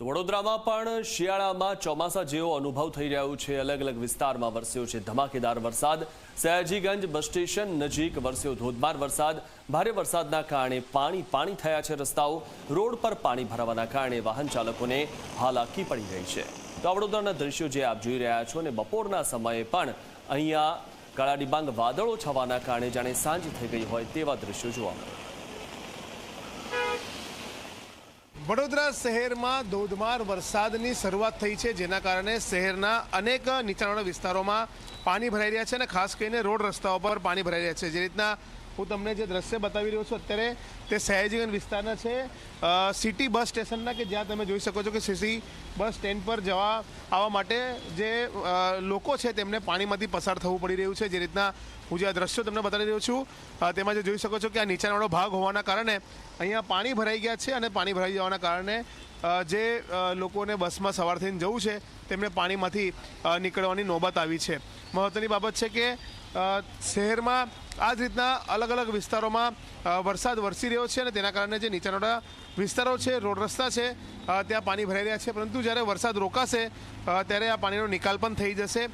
તો વડોદરામાં પણ શિયાળામાં ચોમાસા જેવો અનુભવ થઈ રહ્યો છે. અલગ અલગ વિસ્તારમાં વરસ્યો છે ધમાકેદાર વરસાદ. સયાજીગંજ બસ સ્ટેશન નજીક વરસ્યો ધોધમાર વરસાદ. ભારે વરસાદના કારણે પાણી પાણી થયા છે રસ્તાઓ. રોડ પર પાણી ભરાવાના કારણે વાહન ચાલકોને હાલાકી પડી રહી છે. તો વડોદરાના દ્રશ્યો જે આપ જોઈ રહ્યા છો અને બપોરના સમયે પણ અહીંયા કાળાડિબાંગ વાદળો છવાના કારણે જાણે સાંજ થઈ ગઈ હોય તેવા દ્રશ્યો જોવા મળે. વડોદરા શહેરમાં ધોધમાર વરસાદની શરૂઆત થઈ છે, જેના કારણે શહેરના અનેક નીચાણવાળા વિસ્તારોમાં પાણી ભરાઈ રહ્યા છે અને ખાસ કરીને રોડ રસ્તાઓ પર પાણી ભરાઈ રહ્યા છે. જે રીતના હું તમને જે દ્રશ્ય બતાવી રહ્યો છું, અત્યારે તે સયાજીગંજ વિસ્તારના છે. સિટી બસ સ્ટેશનના કે જ્યાં તમે જોઈ શકો છો કે સિટી બસ સ્ટેન્ડ પર જવા આવવા માટે જે લોકો છે તેમને પાણીમાંથી પસાર થવું પડી રહ્યું છે. જે રીતના હું જે આ દ્રશ્યો તમને બતાવી રહ્યો છું તેમાં જે જોઈ શકો છો કે આ નીચાણવાળો ભાગ હોવાના કારણે અહીંયા પાણી ભરાઈ ગયા છે અને પાણી ભરાઈ જવાના કારણે જે લોકોને બસમાં સવાર થઈને જવું છે, તેમને પાણીમાંથી નીકળવાની નોબત આવી છે. મહત્ત્વની બાબત છે કે શહેરમાં આ જ રીતના અલગ અલગ વિસ્તારોમાં વરસાદ વરસી રહ્યો છે અને તેના કારણે જે નીચાણવાળા વિસ્તારો છે, રોડ રસ્તા છે ત્યાં પાણી ભરાઈ રહ્યા છે. પરંતુ જ્યારે વરસાદ રોકાશે ત્યારે આ પાણીનો નિકાલ પણ થઈ જશે.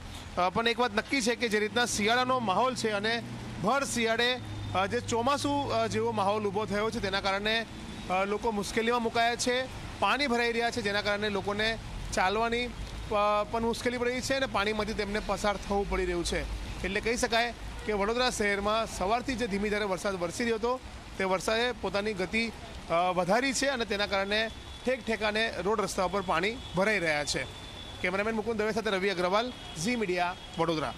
પણ એક વાત નક્કી છે કે જે રીતના શિયાળાનો માહોલ છે અને ભર શિયાળે જે ચોમાસું જેવો માહોલ ઊભો થયો છે, તેના કારણે લોકો મુશ્કેલીમાં મુકાયા છે, પાણી ભરાઈ રહ્યા છે, જેના કારણે લોકોને ચાલવાની પણ મુશ્કેલી પડી છે અને પાણીમાંથી તેમને પસાર થવું પડી રહ્યું છે. એટલે કહી શકાય કે વડોદરા શહેરમાં સવારથી જે ધીમી ધારે વરસાદ વરસી રહ્યો હતો, તે વરસાદે પોતાની ગતિ વધારી છે અને તેના કારણે ઠેક ઠેકાને રોડ રસ્તા ઉપર પાણી ભરાઈ રહ્યા છે. કેમેરામેન મુકુંદ દવે સાથે રવિ અગ્રવાલ, ઝી મીડિયા, વડોદરા.